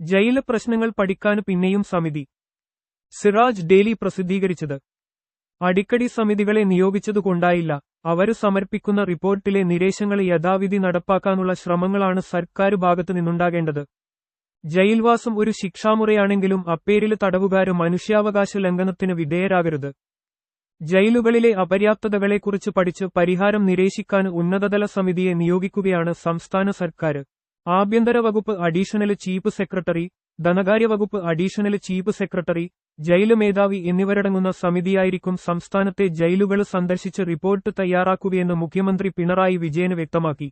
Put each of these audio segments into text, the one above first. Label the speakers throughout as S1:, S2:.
S1: Jail പ്രശ്നങ്ങൾ പഠിക്കാനു പിന്നെയും സമിതി. സിറാജ് ഡെയിലി പ്രസിദ്ധീകരിച്ചത്. അടിക്കടി സമിതികളെ നിയോഗിച്ചതുകൊണ്ടായില്ല. അവർ സമർപ്പിക്കുന്ന റിപ്പോർട്ടിലെ നിരേശങ്ങൾ യഥാവിധി നടപ്പാക്കാനുള്ള ശ്രമങ്ങളാണ് സർക്കാർ ഭാഗത്തു നിന്നുണ്ടാകേണ്ടത്. ജയിൽവാസം ഒരു ശിക്ഷാമുറയാണെങ്കിലും അപ്പേരിൽ തടവുകാര് മനുഷ്യാവകാശ ലംഘനത്തിന് വിധേയരാകരുത്. ജയിലുകളിലെ അപര്യാപ്തതകളെക്കുറിച്ച് പഠിച്ച് പരിഹാരം നിരേശിക്കാൻ ഉന്നതതല സമിതിയെ നിയോഗിക്കുകയാണ് സംസ്ഥാന സർക്കാർ ആഭ്യന്തര വകുപ്പ് അഡീഷണൽ ചീഫ് സെക്രട്ടറി ധനകാര്യ വകുപ്പ് അഡീഷണൽ ചീഫ് സെക്രട്ടറി ജയിൽ മേധാവി എന്നിവരടങ്ങുന്ന സമിതിയായിരിക്കും സംസ്ഥാനത്തെ ജയിലുകൾ സന്ദർശിച്ച് റിപ്പോർട്ട് തയ്യാറാക്കുകയെന്ന് മുഖ്യമന്ത്രി പിണറായി വിജയൻ വ്യക്തമാക്കി.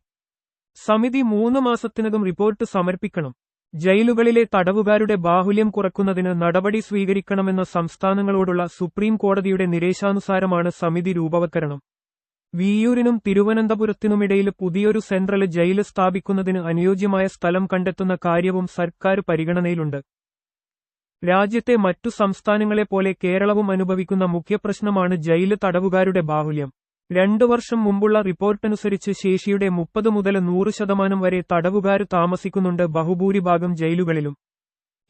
S1: സമിതി മൂന്ന് മാസത്തിനകം റിപ്പോർട്ട് സമർപ്പിക്കണം. ജയിലുകളിലെ തടവുകാരുടെ ബാഹുല്യം കുറക്കുന്നതിന് നടപടി സ്വീകരിക്കണമെന്ന സംസ്ഥാനങ്ങളോടുള്ള സുപ്രീം കോടതിയുടെ നിരേശാനുസാരമാണ് സമിതി രൂപവത്കരണം. വിയ്യൂരിനും തിരുവനന്തപുരത്തിനുമിടയിൽ പുതിയൊരു സെൻട്രൽ ജയിൽ സ്ഥാപിക്കുന്നതിന് അനുയോജ്യമായ സ്ഥലം കണ്ടെത്തുന്ന കാര്യവും സർക്കാർ പരിഗണനയിലുണ്ട്. രാജ്യത്തെ മറ്റു സംസ്ഥാനങ്ങളെപ്പോലെ കേരളവും അനുഭവിക്കുന്ന മുഖ്യപ്രശ്നമാണ് ജയിൽ തടവുകാരുടെ ബാഹുല്യം. രണ്ടു വർഷം മുമ്പുള്ള റിപ്പോർട്ടനുസരിച്ച് ശേഷിയുടെ മുപ്പത് മുതൽ നൂറ് ശതമാനം വരെ തടവുകാർ താമസിക്കുന്നുണ്ട് ബഹുഭൂരിഭാഗം ജയിലുകളിലും.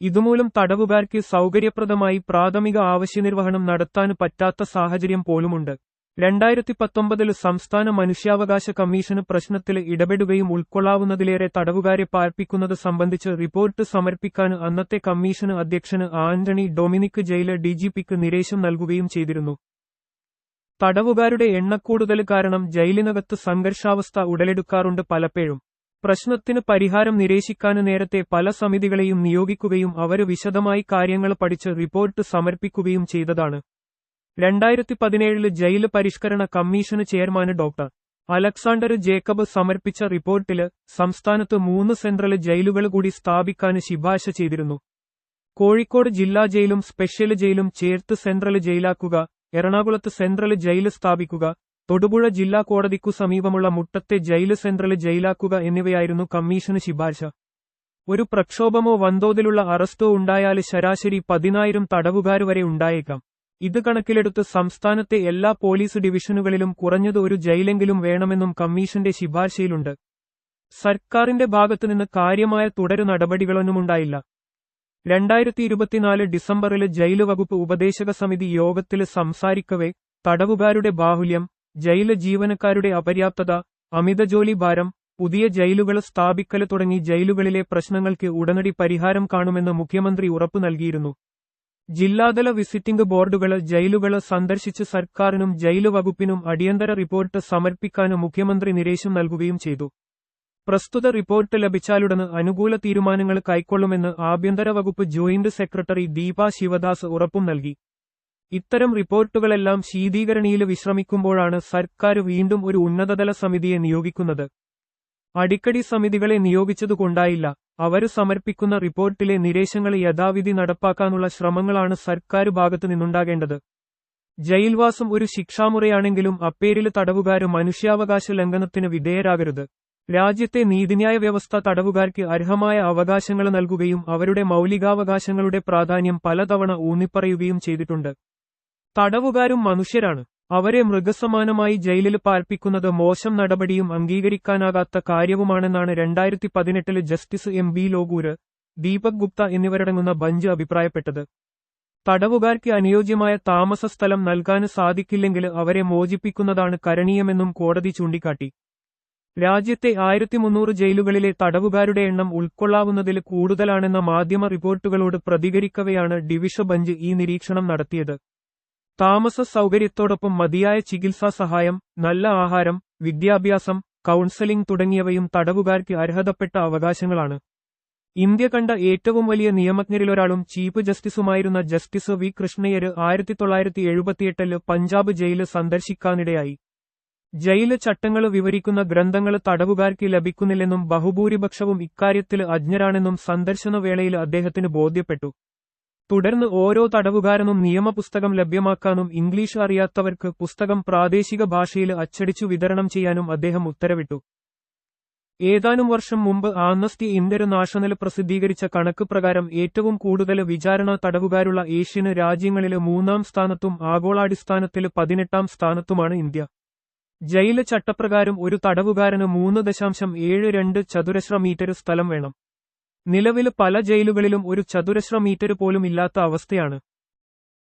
S1: ഇതുമൂലം തടവുകാർക്ക് സൗകര്യപ്രദമായി പ്രാഥമിക ആവശ്യനിർവഹണം നടത്താൻ പറ്റാത്ത സാഹചര്യം പോലുമുണ്ട്. രണ്ടായിരത്തി പത്തൊമ്പതിൽ സംസ്ഥാന മനുഷ്യാവകാശ കമ്മീഷന് പ്രശ്നത്തിൽ ഇടപെടുകയും ഉൾക്കൊള്ളാവുന്നതിലേറെ തടവുകാരെ പാർപ്പിക്കുന്നത് സംബന്ധിച്ച് റിപ്പോർട്ട് സമർപ്പിക്കാൻ അന്നത്തെ കമ്മീഷന് അധ്യക്ഷന് ആന്റണി ഡൊമിനിക് ജയിൽ ഡിജിപിക്ക് നിരേശം നൽകുകയും ചെയ്തിരുന്നു. തടവുകാരുടെ എണ്ണക്കൂടുതൽ കാരണം ജയിലിനകത്ത് സംഘർഷാവസ്ഥ ഉടലെടുക്കാറുണ്ട് പലപ്പോഴും. പ്രശ്നത്തിന് പരിഹാരം നിരേശിക്കാൻ നേരത്തെ പല സമിതികളെയും നിയോഗിക്കുകയും അവർ വിശദമായി കാര്യങ്ങൾ പഠിച്ച് റിപ്പോർട്ട് സമർപ്പിക്കുകയും ചെയ്തതാണ്. രണ്ടായിരത്തി പതിനേഴിൽ ജയിൽ പരിഷ്കരണ commission chairman doctor Alexander Jacob സമർപ്പിച്ച റിപ്പോർട്ടിൽ സംസ്ഥാനത്ത് മൂന്ന് സെൻട്രൽ ജയിലുകൾ കൂടി സ്ഥാപിക്കാൻ ശിപാർശ ചെയ്തിരുന്നു. കോഴിക്കോട് ജില്ലാ ജയിലും സ്പെഷ്യൽ ജയിലും ചേർത്ത് സെൻട്രൽ ജയിലാക്കുക എറണാകുളത്ത് സെൻട്രൽ ജയിൽ സ്ഥാപിക്കുക തൊടുപുഴ ജില്ലാ കോടതിക്കു സമീപമുള്ള മുട്ടത്തെ ജയിൽ സെൻട്രൽ ജയിലാക്കുക എന്നിവയായിരുന്നു കമ്മീഷന് ശിപാർശ. ഒരു പ്രക്ഷോഭമോ വൻതോതിലുള്ള അറസ്റ്റോ ഉണ്ടായാൽ ശരാശരി പതിനായിരം തടവുകാർ വരെ ഉണ്ടായേക്കാം. ഇത് കണക്കിലെടുത്ത് സംസ്ഥാനത്തെ എല്ലാ പോലീസ് ഡിവിഷനുകളിലും കുറഞ്ഞത് ഒരു ജയിലെങ്കിലും വേണമെന്നും കമ്മീഷന്റെ ശിപാർശയിലുണ്ട്. സർക്കാരിന്റെ ഭാഗത്തുനിന്ന് കാര്യമായ തുടരു നടപടികളൊന്നുമുണ്ടായില്ല. രണ്ടായിരത്തി ഇരുപത്തിനാല് ഡിസംബറിൽ ജയിൽ വകുപ്പ് ഉപദേശക സമിതി യോഗത്തിൽ സംസാരിക്കവേ തടവുകാരുടെ ബാഹുല്യം ജയിൽ ജീവനക്കാരുടെ അപര്യാപ്തത അമിത ജോലി ഭാരം പുതിയ ജയിലുകൾ സ്ഥാപിക്കൽ തുടങ്ങി ജയിലുകളിലെ പ്രശ്നങ്ങൾക്ക് ഉടനടി പരിഹാരം കാണുമെന്ന് മുഖ്യമന്ത്രി ഉറപ്പു നൽകിയിരുന്നു. ജില്ലാതല വിസിറ്റിംഗ് ബോർഡുകൾ ജയിലുകൾ സന്ദർശിച്ച് സർക്കാരിനും ജയിൽ വകുപ്പിനും അടിയന്തര റിപ്പോർട്ട് സമർപ്പിക്കാനും മുഖ്യമന്ത്രി നിരേശം നൽകുകയും ചെയ്തു. പ്രസ്തുത റിപ്പോർട്ട് ലഭിച്ചാലുടൻ അനുകൂല തീരുമാനങ്ങൾ കൈക്കൊള്ളുമെന്ന് ആഭ്യന്തര വകുപ്പ് ജോയിന്റ് സെക്രട്ടറി ദീപ ശിവദാസ് ഉറപ്പും നൽകി. ഇത്തരം റിപ്പോർട്ടുകളെല്ലാം ശീതീകരണിയിൽ വിശ്രമിക്കുമ്പോഴാണ് സർക്കാർ വീണ്ടും ഒരു ഉന്നതതല സമിതിയെ നിയോഗിക്കുന്നത്. അടിക്കടി സമിതികളെ നിയോഗിച്ചതുകൊണ്ടായില്ല. അവർ സമർപ്പിക്കുന്ന റിപ്പോർട്ടിലെ നിരേശങ്ങൾ യഥാവിധി നടപ്പാക്കാനുള്ള ശ്രമങ്ങളാണ് സർക്കാർ ഭാഗത്തു നിന്നുണ്ടാകേണ്ടത്. ജയിൽവാസം ഒരു ശിക്ഷാമുറയാണെങ്കിലും അപ്പേരിൽ തടവുകാര് മനുഷ്യാവകാശ ലംഘനത്തിന് വിധേയരാകരുത്. രാജ്യത്തെ നീതിന്യായ വ്യവസ്ഥ തടവുകാർക്ക് അർഹമായ അവകാശങ്ങൾ നൽകുകയും അവരുടെ മൗലികാവകാശങ്ങളുടെ പ്രാധാന്യം പലതവണ ഊന്നിപ്പറയുകയും ചെയ്തിട്ടുണ്ട്. തടവുകാരും മനുഷ്യരാണ്. അവരെ മൃഗസമാനമായി ജയിലിൽ പാർപ്പിക്കുന്നത് മോശം നടപടിയും അംഗീകരിക്കാനാകാത്ത കാര്യവുമാണെന്നാണ് രണ്ടായിരത്തി പതിനെട്ടിൽ justice M B Lokur Deepak Gupta എന്നിവരടങ്ങുന്ന ബഞ്ച് അഭിപ്രായപ്പെട്ടത്. തടവുകാർക്ക് അനുയോജ്യമായ താമസ സ്ഥലം നൽകാൻ സാധിക്കില്ലെങ്കിൽ അവരെ മോചിപ്പിക്കുന്നതാണ് കരണീയമെന്നും കോടതി ചൂണ്ടിക്കാട്ടി. രാജ്യത്തെ ആയിരത്തി മുന്നൂറ് ജയിലുകളിലെ തടവുകാരുടെ എണ്ണം ഉൾക്കൊള്ളാവുന്നതിൽ കൂടുതലാണെന്ന മാധ്യമ റിപ്പോർട്ടുകളോട് പ്രതികരിക്കവെയാണ് ഡിവിഷ ബഞ്ച് ഈ നിരീക്ഷണം നടത്തിയത്. താമസ സൗകര്യത്തോടൊപ്പം മതിയായ ചികിത്സാ സഹായം നല്ല ആഹാരം വിദ്യാഭ്യാസം കൌൺസലിംഗ് തുടങ്ങിയവയും തടവുകാർക്ക് അർഹതപ്പെട്ട അവകാശങ്ങളാണ്. ഇന്ത്യ കണ്ട ഏറ്റവും വലിയ നിയമജ്ഞരിലൊരാളും ചീഫ് ജസ്റ്റിസുമായിരുന്ന ജസ്റ്റിസ് വി. കൃഷ്ണയ്യര് ആയിരത്തി തൊള്ളായിരത്തി എഴുപത്തിയെട്ടിൽ പഞ്ചാബ് ജയിൽ സന്ദർശിക്കാനിടയായി. ജയിൽ ചട്ടങ്ങൾ വിവരിക്കുന്ന ഗ്രന്ഥങ്ങൾ തടവുകാർക്ക് ലഭിക്കുന്നില്ലെന്നും ബഹുഭൂരിപക്ഷവും ഇക്കാര്യത്തിൽ അജ്ഞരാണെന്നും സന്ദർശന വേളയിൽ അദ്ദേഹത്തിന് ബോധ്യപ്പെട്ടു. തുടർന്ന് ഓരോ തടവുകാരനും നിയമപുസ്തകം ലഭ്യമാക്കാനും ഇംഗ്ലീഷ് അറിയാത്തവർക്ക് പുസ്തകം പ്രാദേശിക ഭാഷയിൽ അച്ചടിച്ചു വിതരണം ചെയ്യാനും അദ്ദേഹം ഉത്തരവിട്ടു. ഏതാനും വർഷം മുമ്പ് ആംനസ്റ്റി ഇന്റർനാഷണൽ പ്രസിദ്ധീകരിച്ച കണക്ക് പ്രകാരം ഏറ്റവും കൂടുതൽ വിചാരണ തടവുകാരുള്ള ഏഷ്യൻ രാജ്യങ്ങളിൽ മൂന്നാം സ്ഥാനത്തും ആഗോളാടിസ്ഥാനത്തിൽ പതിനെട്ടാം സ്ഥാനത്തുമാണ് ഇന്ത്യ. ജയിൽ ചട്ടപ്രകാരം ഒരു തടവുകാരന് മൂന്ന് ദശാംശം ഏഴ് രണ്ട് ചതുരശ്ര മീറ്റർ സ്ഥലം വേണം. നിലവിൽ പല ജയിലുകളിലും ഒരു ചതുരശ്ര മീറ്റർ പോലും ഇല്ലാത്ത അവസ്ഥയാണ്.